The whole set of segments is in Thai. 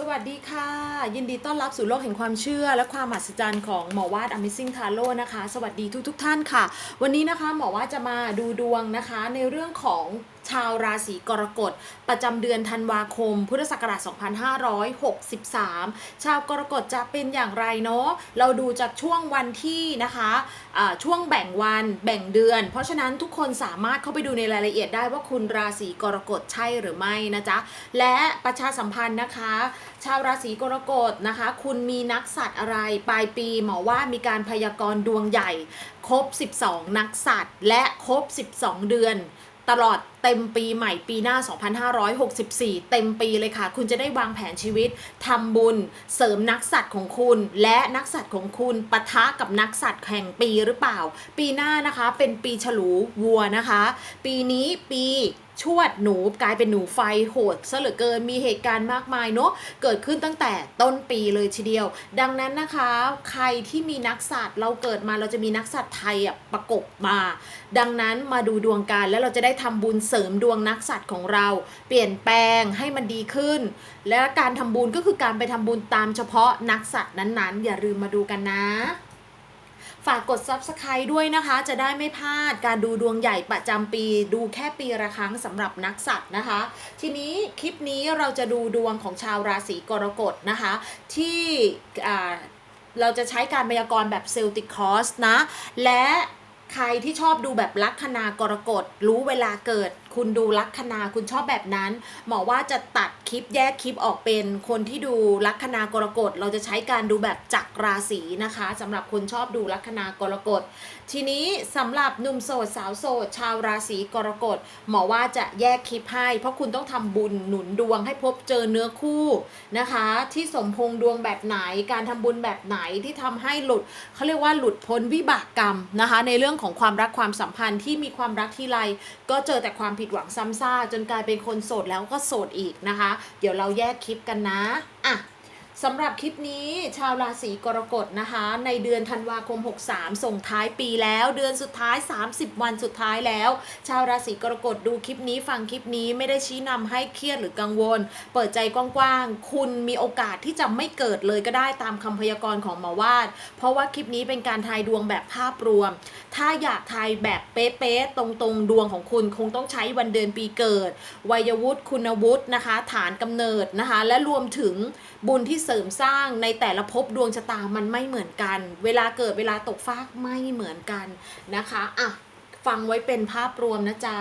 สวัสดีค่ะ ยินดีต้อนรับสู่โลกแห่งความเชื่อ และความมหัศจรรย์ของหมอวาด Amazing t a r o นะคะ สวัสดีทุกทกท่านค่ะ วันนี้นะคะหมอวาดจะมาดูดวงนะคะในเรื่องของ ชาวราศีกรกฎ ประจำเดือนธันวาคม พุทธศักราช 2563 ชาวกรกฎจะเป็นอย่างไรเนาะเราดูจากช่วงวันที่นะคะอ่าช่วงแบ่งวันแบ่งเดือน เพราะฉะนั้นทุกคนสามารถเข้าไปดูในรายละเอียดได้ว่าคุณราศีกรกฎใช่หรือไม่นะจ๊ะและประชาสัมพันธ์นะคะ ชาวราศีกรกฎนะคะ คุณมีนักสัตว์อะไรปลายปีหมอว่ามีการพยากรณ์ดวงใหญ่ ครบ 12 นักสัตว์และครบ 12 เดือน ตลอด เต็มปีใหม่ปีหน้า 2564 เต็มปีเลยค่ะ คุณจะได้วางแผนชีวิตทำบุญ เสริมนักสัตว์ของคุณ และนักสัตว์ของคุณปะทะกับนักสัตว์แห่งปีหรือเปล่า ปีหน้านะคะเป็นปีฉลูวัวนะคะ ปีนี้ปีชวดหนูกลายเป็นหนูไฟโหดซะเหลือเกินมีเหตุการณ์มากมายเนอะเกิดขึ้นตั้งแต่ต้นปีเลยทีเดียว ดังนั้นนะคะ ใครที่มีนักสัตว์เราเกิดมาเราจะมีนักสัตว์ไทยอะประกบมา ดังนั้นมาดูดวงกันแล้วเราจะได้ทำบุญเสริมดวงนักสัตว์ของเรา เปลี่ยนแปลงให้มันดีขึ้น และการทำบุญก็คือการไปทำบุญตามเฉพาะนักสัตว์นั้นๆ อย่าลืมมาดูกันนะฝากกด Subscribe ด้วยนะคะ จะได้ไม่พลาดการดูดวงใหญ่ประจำปี ดูแค่ปีละครั้งสำหรับนักสัตว์นะคะ ทีนี้คลิปนี้เราจะดูดวงของชาวราศีกรกฎนะคะ ที่เราจะใช้การพยากรณ์แบบเซลติคอสนะ และใครที่ชอบดูแบบลัคนากรกฎรู้เวลาเกิด คุณดูลัคนาคุณชอบแบบนั้น หมอว่าจะตัดคลิปแยกคลิปออกเป็นคนที่ดูลัคนากรกฎ เราจะใช้การดูแบบจักราศีนะคะสำหรับคนชอบดูลัคนากรกฎทีนี้สำหรับหนุ่มโสดสาวโสดชาวราศีกรกฎหมอว่าจะแยกคลิปให้ เพราะคุณต้องทำบุญหนุนดวงให้พบเจอเนื้อคู่นะคะ ที่สมพงดวงแบบไหนการทำบุญแบบไหนที่ทำให้หลุดเขาเรียกว่าหลุดพ้นวิบากกรรมนะคะ ในเรื่องของความรักความสัมพันธ์ที่มีความรักที่ไรก็เจอแต่ความผิดหวังซ้ำซากจนกลายเป็นคนโสดแล้วก็โสดอีกนะคะ เดี๋ยวเราแยกคลิปกันนะอะ สำหรับคลิปนี้ชาวราศีกรกฎนะคะ ในเดือนธันวาคม 63 ส่งท้ายปีแล้ว เดือนสุดท้าย 30 วันสุดท้ายแล้ว ชาวราศีกรกฎดูคลิปนี้ฟังคลิปนี้ไม่ได้ชี้นำให้เครียดหรือกังวล เปิดใจกว้างๆ คุณมีโอกาสที่จะไม่เกิดเลยก็ได้ตามคำพยากรณ์ของหมอวาด เพราะว่าคลิปนี้เป็นการทายดวงแบบภาพรวม ถ้าอยากทายแบบเป๊ะๆตรงๆ ดวงของคุณคงต้องใช้วันเดือนปีเกิด วัยวุฒิคุณวุฒินะคะ ฐานกำเนิดนะคะ และรวมถึงบุญที่เสริมสร้างในแต่ละภพดวงชะตามันไม่เหมือนกัน เวลาเกิดเวลาตกฟากไม่เหมือนกันนะคะอะฟังไว้เป็นภาพรวมนะจ๊ะ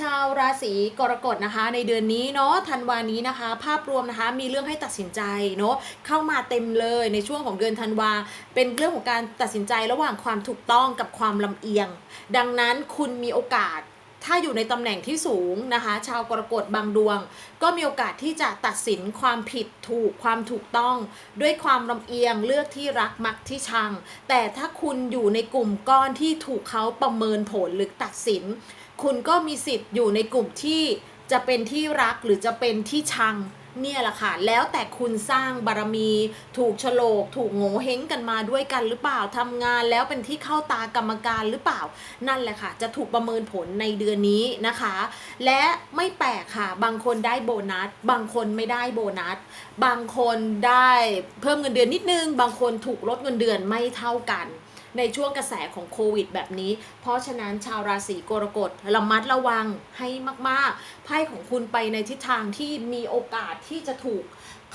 ชาวราศีกรกฎนะคะในเดือนนี้เนาะธันวานี้นะคะ ภาพรวมนะคะมีเรื่องให้ตัดสินใจเนาะเข้ามาเต็มเลยในช่วงของเดือนธันวา เป็นเรื่องของการตัดสินใจระหว่างความถูกต้องกับความลำเอียง ดังนั้นคุณมีโอกาส ถ้าอยู่ในตำแหน่งที่สูงนะคะ ชาวกรกฎบางดวง ก็มีโอกาสที่จะตัดสินความผิดถูกความถูกต้อง ด้วยความลำเอียงเลือกที่รักมักที่ชัง แต่ถ้าคุณอยู่ในกลุ่มก้อนที่ถูกเขาประเมินผลหรือตัดสิน คุณก็มีสิทธิ์อยู่ในกลุ่มที่จะเป็นที่รักหรือจะเป็นที่ชัง เนี่ยแหละค่ะ แล้วแต่คุณสร้างบารมี ถูกโฉลก ถูกโง่เฮงกันมาด้วยกันหรือเปล่าทำงานแล้วเป็นที่เข้าตากรรมการหรือเปล่า นั่นแหละค่ะ จะถูกประเมินผลในเดือนนี้นะคะ และไม่แปลกค่ะ บางคนได้โบนัส บางคนไม่ได้โบนัส บางคนได้เพิ่มเงินเดือนนิดนึง บางคนถูกลดเงินเดือนไม่เท่ากัน ในช่วงกระแสของโควิดแบบนี้ เพราะฉะนั้นชาวราศีกรกฎระมัดระวังให้มากๆ ไพ่ของคุณไปในทิศทางที่มีโอกาสที่จะถูก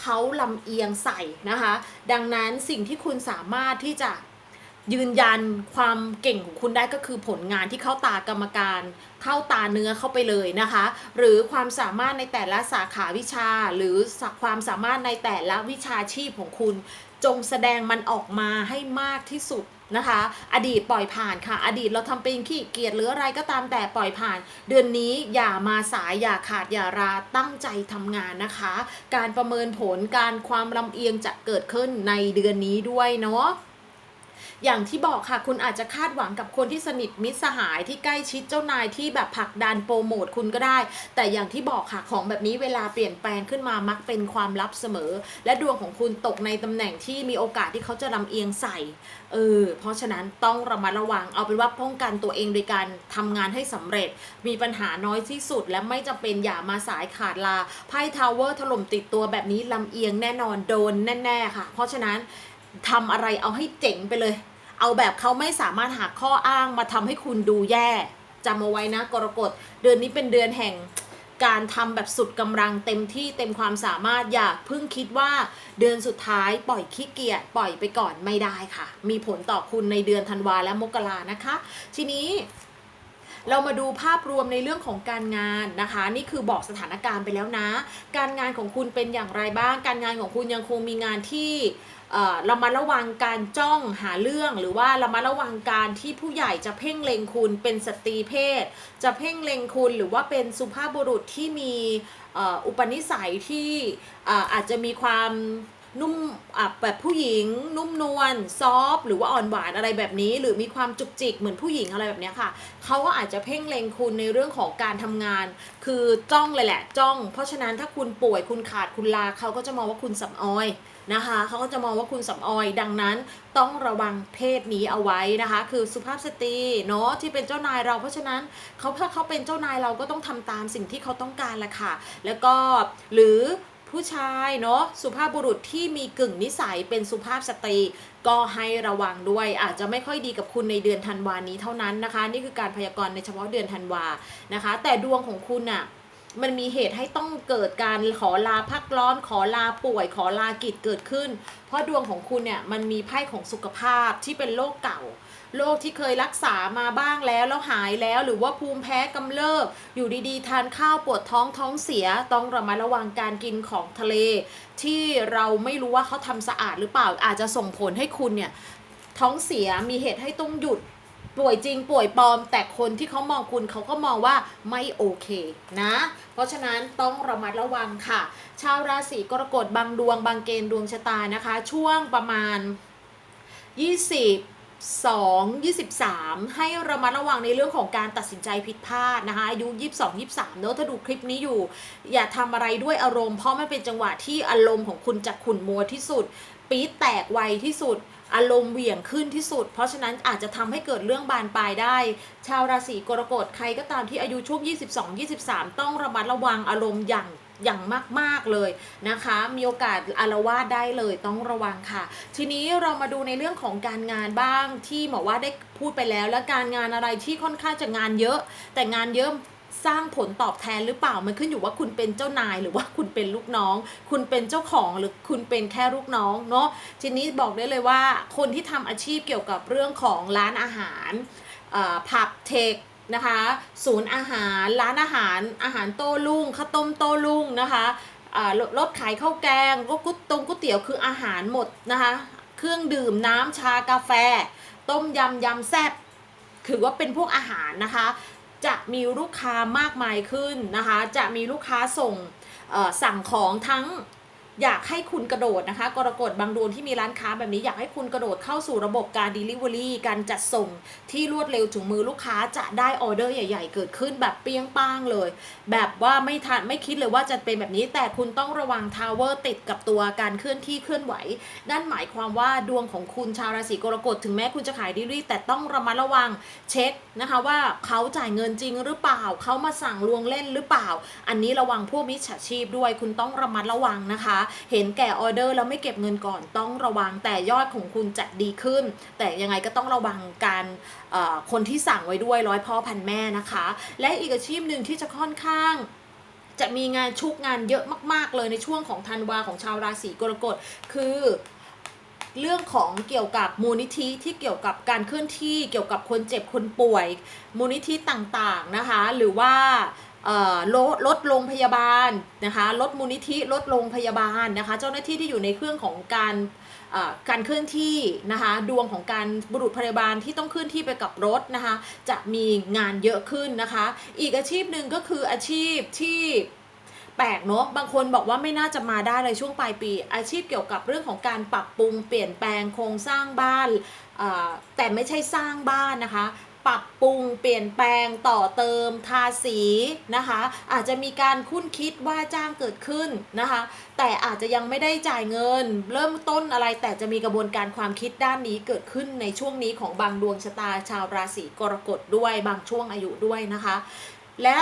เขาลำเอียงใส่นะคะ ดังนั้นสิ่งที่คุณสามารถที่จะยืนยันความเก่งของคุณได้ก็คือผลงานที่เข้าตากรรมการ เข้าตาเนื้อเข้าไปเลยนะคะ หรือความสามารถในแต่ละสาขาวิชา หรือความสามารถในแต่ละวิชาชีพของคุณ จงแสดงมันออกมาให้มากที่สุด นะคะ อดีตปล่อยผ่านค่ะ อดีตเราทำเป็นขี้เกียจหรืออะไรก็ตามแต่ปล่อยผ่าน เดือนนี้อย่ามาสายอย่าขาดอย่าราตั้งใจทำงานนะคะ การประเมินผลการความลำเอียงจะเกิดขึ้นในเดือนนี้ด้วยเนาะ อย่างที่บอกค่ะ คุณอาจจะคาดหวังกับคนที่สนิทมิตรสหายที่ใกล้ชิดเจ้านายที่แบบผลักดันโปรโมทคุณก็ได้ แต่อย่างที่บอกค่ะของแบบนี้เวลาเปลี่ยนแปลงขึ้นมามักเป็นความลับเสมอ และดวงของคุณตกในตำแหน่งที่มีโอกาสที่เขาจะลำเอียงใส่เออเพราะฉะนั้นต้องระมัดระวังเอาเป็นว่าป้องกันตัวเองโดยการทำงานให้สำเร็จ มีปัญหาน้อยที่สุด และไม่จำเป็นอย่ามาสายขาดลาไพ่ทาวเวอร์ถล่มติดตัวแบบนี้ลำเอียงแน่นอนโดนแน่ ๆ ค่ะ เพราะฉะนั้น ทำอะไรเอาให้เจ๋งไปเลย เอาแบบเขาไม่สามารถหาข้ออ้างมาทำให้คุณดูแย่จำเอาไว้นะกรกฎเดือนนี้เป็นเดือนแห่งการทำแบบสุดกำลังเต็มที่เต็มความสามารถอย่าเพิ่งคิดว่าเดือนสุดท้ายปล่อยขี้เกียจปล่อยไปก่อนไม่ได้ค่ะ มีผลต่อคุณในเดือนธันวาและมกรานะคะ ทีนี้เรามาดูภาพรวมในเรื่องของการงานนะคะ นี่คือบอกสถานการณ์ไปแล้วนะ การงานของคุณเป็นอย่างไรบ้าง การงานของคุณยังคงมีงานที่ เรามาระวังการจ้องหาเรื่องหรือว่าเรามาระวังการที่ผู้ใหญ่จะเพ่งเล็งคุณเป็นสตรีเพศ จะเพ่งเล็งคุณหรือว่าเป็นสุภาพบุรุษที่มีอุปนิสัยที่อาจจะมีความนุ่มแบบผู้หญิง นุ่มนวลซอฟหรือว่าอ่อนหวานอะไรแบบนี้ หรือมีความจุกจิกเหมือนผู้หญิงอะไรแบบนี้ค่ะเขาก็อาจจะเพ่งเล็งคุณในเรื่องของการทำงาน คือจ้องเลยแหละจ้อง เพราะฉะนั้นถ้าคุณป่วยคุณขาดคุณลาเขาก็จะมองว่าคุณสำออย นะคะเขาก็จะมองว่าคุณสำออย ดังนั้นต้องระวังเพศนี้เอาไว้นะคะ คือสุภาพสตรีเนาะที่เป็นเจ้านายเรา เพราะฉะนั้นเขาถ้าเขาเป็นเจ้านายเราก็ต้องทำตามสิ่งที่เขาต้องการแหละค่ะ แล้วก็หรือผู้ชายเนาะสุภาพบุรุษที่มีกึ่งนิสัยเป็นสุภาพสตรีก็ให้ระวังด้วย อาจจะไม่ค่อยดีกับคุณในเดือนธันวานี้เท่านั้นนะคะ นี่คือการพยากรณ์ในเฉพาะเดือนธันวานะคะ แต่ดวงของคุณน่ะ มันมีเหตุให้ต้องเกิดการขอลาพักร้อน ขอลาป่วย ขอลากิจเกิดขึ้น เพราะดวงของคุณเนี่ยมันมีไพ่ของสุขภาพที่เป็นโรคเก่าโรคที่เคยรักษามาบ้างแล้วแล้วหายแล้วหรือว่าภูมิแพ้กำเริบอยู่ดีๆ ทานข้าวปวดท้องท้องเสีย ต้องระมัดระวังการกินของทะเล ที่เราไม่รู้ว่าเขาทำสะอาดหรือเปล่าอาจจะส่งผลให้คุณเนี่ยท้องเสียมีเหตุให้ต้องหยุด ป่วยจริงป่วยปลอม แต่คนที่เขามองคุณเขาก็มองว่าไม่โอเคนะ เพราะฉะนั้นต้องระมัดระวังค่ะ ชาวราศีกรกฎบางดวงบางเกณฑ์ดวงชะตานะคะ ช่วงประมาณ 20 2 23 ให้ระมัดระวังในเรื่องของการตัดสินใจผิดพลาดนะคะอายุ 22 23เนอะถ้าดูคลิปนี้อยู่ อย่าทำอะไรด้วยอารมณ์เพราะมันเป็นจังหวะที่อารมณ์ของคุณจะขุ่นมัวที่สุด ปี๊แตกไวที่สุด อารมณ์เหวี่ยงขึ้นที่สุด เพราะฉะนั้นอาจจะทำให้เกิดเรื่องบานปลายได้ ชาวราศีกรกฎใครก็ตามที่อายุช่วง 22 23 ต้องระมัดระวังอารมณ์อย่างอย่างมาก ๆ เลยนะคะ มีโอกาสอารวาสได้เลยต้องระวังค่ะ ทีนี้เรามาดูในเรื่องของการงานบ้างที่หมอว่าได้พูดไปแล้ว และการงานอะไรที่ค่อนข้างจะงานเยอะ แต่งานเยอะ สร้างผลตอบแทนหรือเปล่ามันขึ้นอยู่ว่าคุณเป็นเจ้านายหรือว่าคุณเป็นลูกน้อง คุณเป็นเจ้าของหรือคุณเป็นแค่ลูกน้องเนาะทีนี้บอกได้เลยว่า คนที่ทำอาชีพเกี่ยวกับเรื่องของร้านอาหารผับเทคนะคะศูนย์อาหารร้านอาหารอาหารโต้รุ่งข้าวต้มโต้รุ่งนะคะรถขายข้าวแกงรถก๋วยตงก๋วยเตี๋ยวคืออาหารหมดนะคะเครื่องดื่มน้ำชากาแฟ ต้มยำยำแซ่บถือว่าเป็นพวกอาหารนะคะ จะมีลูกค้ามากมายขึ้นนะคะ จะมีลูกค้าส่งสั่งของทั้ง อยากให้คุณกระโดดนะคะ กรกฎบางดวงที่มีร้านค้าแบบนี้อยากให้คุณกระโดดเข้าสู่ระบบการ Delivery การจัดส่งที่รวดเร็วถึงมือลูกค้าจะได้ออเดอร์ใหญ่ ๆ เกิดขึ้นแบบเปรี้ยงป้างเลย แบบว่าไม่ทันไม่คิดเลยว่าจะเป็นแบบนี้ แต่คุณต้องระวังทาวเวอร์ติดกับตัวการเคลื่อนที่เคลื่อนไหว นั่นหมายความว่าดวงของคุณชาวราศีกรกฎถึงแม้คุณจะขายดีรีแต่ต้องระมัดระวังเช็คนะคะว่าเขาจ่ายเงินจริงหรือเปล่าเขามาสั่งลวงเล่นหรือเปล่า อันนี้ระวังพวกมิจฉาชีพด้วย คุณต้องระมัดระวังนะคะเห็นแก่ออเดอร์แล้วไม่เก็บเงินก่อนต้องระวังแต่ยอดของคุณจะดีขึ้น แต่ยังไงก็ต้องระวังการคนที่สั่งไว้ด้วยร้อยพ่อพันแม่นะคะ และอีกอาชีพหนึ่งที่จะค่อนข้างจะมีงานชุกงานเยอะมาก ๆ เลยในช่วงของธันวาของชาวราศีกรกฎคือเรื่องของเกี่ยวกับมูลนิธิที่เกี่ยวกับการเคลื่อนที่เกี่ยวกับคนเจ็บคนป่วย มูลนิธิต่างๆนะคะ หรือว่า ลดลดโรงพยาบาลนะคะลดมูลนิธิลดโรงพยาบาลนะคะ เจ้าหน้าที่ที่อยู่ในเครื่องของการการเคลื่อนที่นะคะดวงของการบุรุษพยาบาลที่ต้องเคลื่อนที่ไปกับรถนะคะ จะมีงานเยอะขึ้นนะคะ อีกอาชีพหนึ่งก็คืออาชีพที่แปลกเนอะบางคนบอกว่าไม่น่าจะมาได้เลยช่วงปลายปี อาชีพเกี่ยวกับเรื่องของการปรับปรุงเปลี่ยนแปลงโครงสร้างบ้านแต่ไม่ใช่สร้างบ้านนะคะ ปรับปรุงเปลี่ยนแปลงต่อเติมทาสีนะคะ อาจจะมีการคุ้นคิดว่าจ้างเกิดขึ้นนะคะ แต่อาจจะยังไม่ได้จ่ายเงิน เริ่มต้นอะไรแต่จะมีกระบวนการความคิดด้านนี้เกิดขึ้นในช่วงนี้ของบางดวงชะตาชาวราศีกรกฎด้วยบางช่วงอายุด้วยนะคะ และ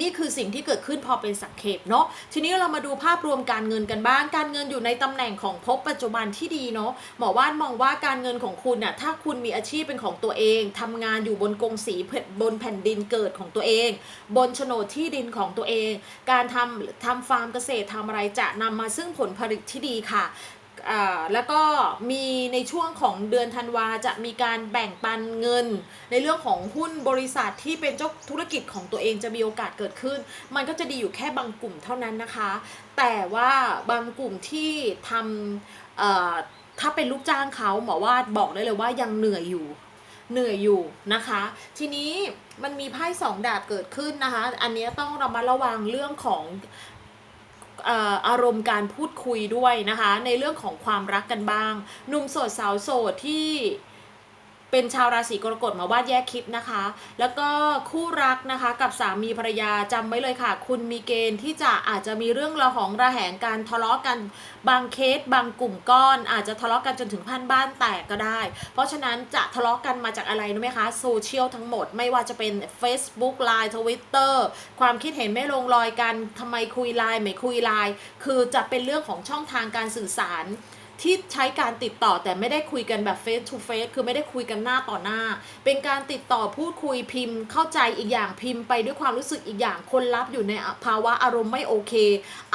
นี่คือสิ่งที่เกิดขึ้นพอเป็นสังเขปเนาะทีนี้เรามาดูภาพรวมการเงินกันบ้าง การเงินอยู่ในตำแหน่งของภพปัจจุบันที่ดีเนาะหมอว่านมองว่าการเงินของคุณน่ะถ้าคุณมีอาชีพเป็นของตัวเองทำงานอยู่บนกงสีบนแผ่นดินเกิดของตัวเอง บนโฉนดที่ดินของตัวเอง การทำทำฟาร์มเกษตรทำอะไรจะนำมาซึ่งผลผลิตที่ดีค่ะ แล้วก็มีในช่วงของเดือนธันวาจะมีการแบ่งปันเงิน ในเรื่องของหุ้นบริษัทที่เป็นเจ้าธุรกิจของตัวเองจะมีโอกาสเกิดขึ้น มันก็จะดีอยู่แค่บางกลุ่มเท่านั้นนะคะ แต่ว่าบางกลุ่มที่ทำถ้าเป็นลูกจ้างเขาหมอว่าบอกได้เลยว่ายังเหนื่อยอยู่เหนื่อยอยู่นะคะ ทีนี้มันมีไพ่สองดาบเกิดขึ้นนะคะ อันนี้ต้องเรามาระวังเรื่องของ อารมณ์การพูดคุยด้วยนะคะ ในเรื่องของความรักกันบ้างหนุ่มโสดสาวโสดที่ เป็นชาวราศีกรกฎมาวาดแยกคลิปนะคะ แล้วก็คู่รักนะคะกับสามีภรรยาจำไว้เลยค่ะ คุณมีเกณฑ์ที่จะอาจจะมีเรื่องระหองระแหงการทะเลาะกันบางเคส บางกลุ่มก้อน อาจจะทะเลาะกันจนถึงพันบ้านแตกก็ได้ เพราะฉะนั้นจะทะเลาะกันมาจากอะไรรู้ไหมคะโซเชียลทั้งหมดไม่ว่าจะเป็น Facebook Line Twitter ความคิดเห็นไม่ลงรอยกันทำไมคุยไลน์ไม่คุยไลน์คือจะเป็นเรื่องของช่องทางการสื่อสาร ที่ใช้การติดต่อแต่ไม่ได้คุยกันแบบ face to face คือไม่ได้คุยกันหน้าต่อหน้า เป็นการติดต่อพูดคุยพิมพ์ เข้าใจอีกอย่างพิมพ์ไปด้วยความรู้สึกอีกอย่างคนรับอยู่ในภาวะอารมณ์ไม่โอเค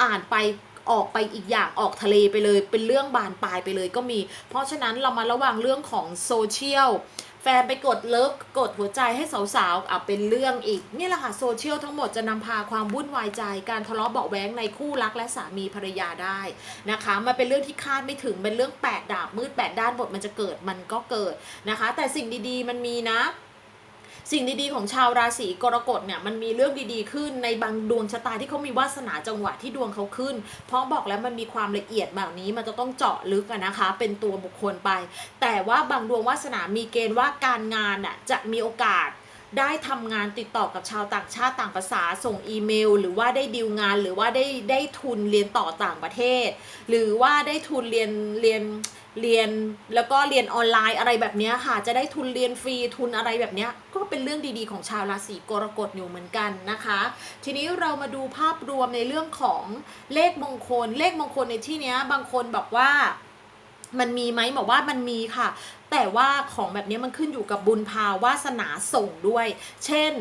อ่านไปออกไปอีกอย่างออกทะเลไปเลย เป็นเรื่องบานปลายไปเลยก็มี เพราะฉะนั้นเรามาระวังเรื่องของโซเชียล แฟนไปกดเลิฟกดหัวใจให้สาวๆอะเป็นเรื่องอีก นี่แหละค่ะโซเชียลทั้งหมดจะนำพาความวุ่นวายใจ การทะเลาะเบาะแว้งในคู่รักและสามีภรรยาได้นะคะมันเป็นเรื่องที่คาดไม่ถึงเป็นเรื่องแปดดาบมืดแปดด้านบทมันจะเกิดมันก็เกิดนะคะ แต่สิ่งดีๆมันมีนะ สิ่งดีๆของชาวราศีกรกฎเนี่ยมันมีเรื่องดีๆขึ้นในบางดวงชะตาที่เขามีวาสนาจังหวะที่ดวงเขาขึ้น เพราะบอกแล้วมันมีความละเอียดแบบนี้มันจะต้องเจาะลึกนะคะ เป็นตัวบุคคลไป แต่ว่าบางดวงวาสนามีเกณฑ์ว่าการงานอะจะมีโอกาส ได้ทำงานติดต่อกับชาวต่างชาติต่างภาษาส่งอีเมล หรือว่าได้ดีลงานหรือว่าได้ได้ทุนเรียนต่อต่างประเทศ หรือว่าได้ทุนเรียนเรียนเรียนแล้วก็เรียนออนไลน์อะไรแบบนี้ค่ะ จะได้ทุนเรียนฟรีทุนอะไรแบบนี้ก็เป็นเรื่องดีๆของชาวราศีกรกฎอยู่เหมือนกันนะคะ ทีนี้เรามาดูภาพรวมในเรื่องของเลขมงคล เลขมงคลในที่นี้บางคนบอกว่า มันมีไหมบอกว่ามันมีค่ะ แต่ว่าของแบบนี้มันขึ้นอยู่กับบุญพาวาสนาส่งด้วย เช่น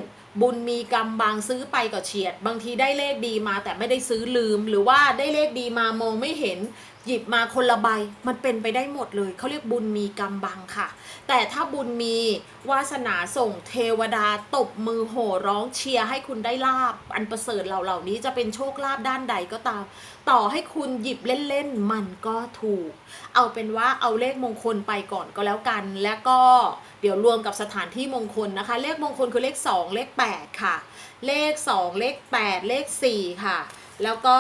บุญมีกรรมบางซื้อไปก็เฉียด บางทีได้เลขดีมาแต่ไม่ได้ซื้อลืม หรือว่าได้เลขดีมามองไม่เห็น หยิบมาคนละใบมันเป็นไปได้หมดเลย เขาเรียกบุญมีกรรมบังค่ะ แต่ถ้าบุญมีวาสนาส่งเทวดาตบมือโห่ร้องเชียร์ให้คุณได้ลาบ อันประเสริฐเหล่าเหล่านี้จะเป็นโชคลาภด้านใดก็ตาม ต่อให้คุณหยิบเล่นๆมันก็ถูก เอาเป็นว่าเอาเลขมงคลไปก่อนก็แล้วกัน แล้วก็เดี๋ยวรวมกับสถานที่มงคลนะคะ เลขมงคลคือเลข 2 เลข 8 ค่ะ เลข 2 เลข 8 เลข 4 ค่ะ แล้วก็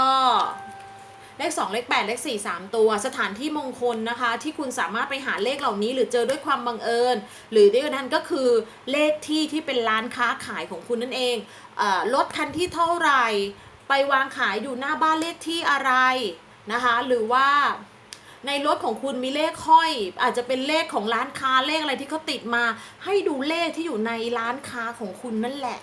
เลข 2 เลข 8 เลข 4 3 ตัว สถานที่มงคลนะคะ ที่คุณสามารถไปหาเลขเหล่านี้ หรือเจอด้วยความบังเอิญ หรือด้วยนั้นก็คือเลขที่ที่เป็นร้านค้าขายของคุณนั่นเองรถคันที่เท่าไหร่ ไปวางขายอยู่หน้าบ้านเลขที่อะไรนะคะ หรือว่าในรถของคุณมีเลขห้อย อาจจะเป็นเลขของร้านค้าเลขอะไรที่เขาติดมา ให้ดูเลขที่อยู่ในร้านค้าของคุณนั่นแหละ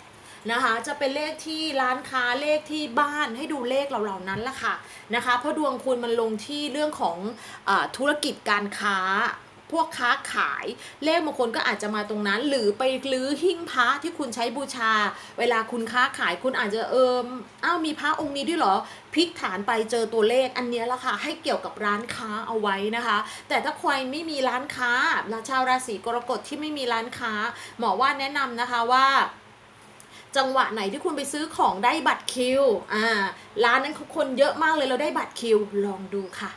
นะคะ จะเป็นเลขที่ร้านค้าเลขที่บ้านให้ดูเลขเหล่านั้นละค่ะนะคะ เพราะดวงคุณมันลงที่เรื่องของอธุรกิจการค้าพวกค้าขายเลขบางคนก็อาจจะมาตรงนั้น หรือไปลื้อหิ้งพระที่คุณใช้บูชา เวลาคุณค้าขายคุณอาจจะเอออ้าวมีพระองค์นี้ด้วยเหรอพลิกฐานไปเจอตัวเลขอันนี้ละค่ะให้เกี่ยวกับร้านค้าเอาไว้นะคะ แต่ถ้าใครไม่มีร้านค้าชาวราศีกรกฎที่ไม่มีร้านค้าหมอว่าแนะนำนะคะว่า จังหวะไหนที่คุณไปซื้อของได้บัตรคิวอ่าร้านนั้นคนเยอะมากเลยเราได้บัตรคิวลองดูค่ะ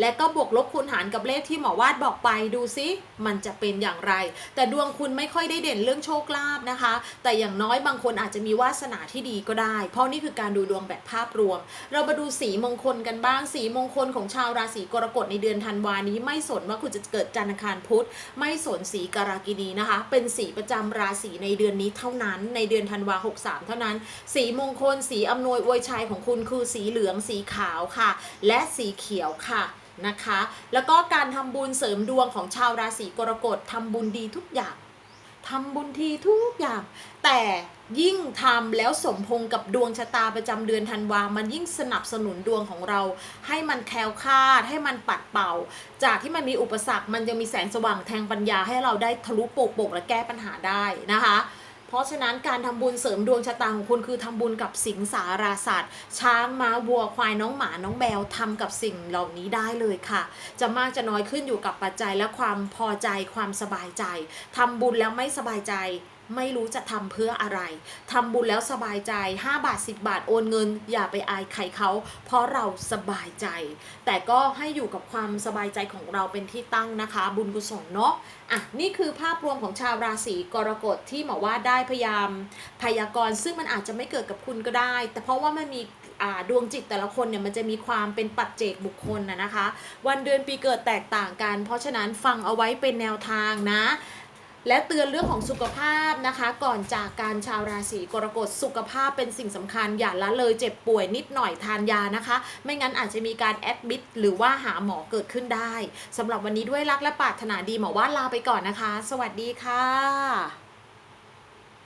และก็บวกลบคูณหารกับเลขที่หมอวาดบอกไปดูซิ มันจะเป็นอย่างไร แต่ดวงคุณไม่ค่อยได้เด่นเรื่องโชคลาภนะคะ แต่อย่างน้อยบางคนอาจจะมีวาสนาที่ดีก็ได้ เพราะนี่คือการดูดวงแบบภาพรวม เรามาดูสีมงคลกันบ้าง สีมงคลของชาวราศีกรกฎในเดือนธันวานี้ ไม่สนว่าคุณจะเกิดจันทร์อังคารพุธ ไม่สนสีการากินีนะคะ เป็นสีประจำราศีในเดือนนี้เท่านั้น ในเดือนธันวา63 เท่านั้น สีมงคล สีอำนวยอวยชัยของคุณคือสีเหลือง สีขาวค่ะ และสีเขียวค่ะ นะคะ แล้วก็การทำบุญเสริมดวงของชาวราศีกรกฎทำบุญดีทุกอย่างทำบุญทีทุกอย่าง แต่ยิ่งทำแล้วสมพงกับดวงชะตาประจำเดือนธันวา มันยิ่งสนับสนุนดวงของเรา ให้มันแคล้วคลาด ให้มันปัดเป่า จากที่มันมีอุปสรรค มันยังมีแสงสว่างแทงปัญญาให้เราได้ทะลุโปกโปกและแก้ปัญหาได้นะคะ เพราะฉะนั้นการทำบุญเสริมดวงชะตาของคุณคือทำบุญกับสิงสาราสัตว์ ช้างม้าวัวควายน้องหมาน้องแมวทำกับสิ่งเหล่านี้ได้เลยค่ะ จะมากจะน้อยขึ้นอยู่กับปัจจัยและความพอใจความสบายใจทำบุญแล้วไม่สบายใจ ไม่รู้จะทำเพื่ออะไรทำบุญแล้วสบายใจ 5 บาท 10 บาทโอนเงิน อย่าไปอายใครเขาเพราะเราสบายใจ แต่ก็ให้อยู่กับความสบายใจของเราเป็นที่ตั้งนะคะ บุญกุศลเนาะอะนี่คือภาพรวมของชาวราศีกรกฎที่หมอว่าได้พยายามพยากรณ์ซึ่งมันอาจจะไม่เกิดกับคุณก็ได้ แต่เพราะว่ามันมีดวงจิตแต่ละคนเนี่ยมันจะมีความเป็นปัจเจกบุคคลนะนะคะ วันเดือนปีเกิดแตกต่างกัน เพราะฉะนั้นฟังเอาไว้เป็นแนวทางนะ และเตือนเรื่องของสุขภาพนะคะ ก่อนจากการชาวราศีกรกฎสุขภาพเป็นสิ่งสำคัญอย่าละเลยเจ็บป่วยนิดหน่อยทานยานะคะ ไม่งั้นอาจจะมีการแอดมิดหรือว่าหาหมอเกิดขึ้นได้สำหรับวันนี้ด้วยรักและปรารถนาดีหมอว่าลาไปก่อนนะคะ สวัสดีค่ะ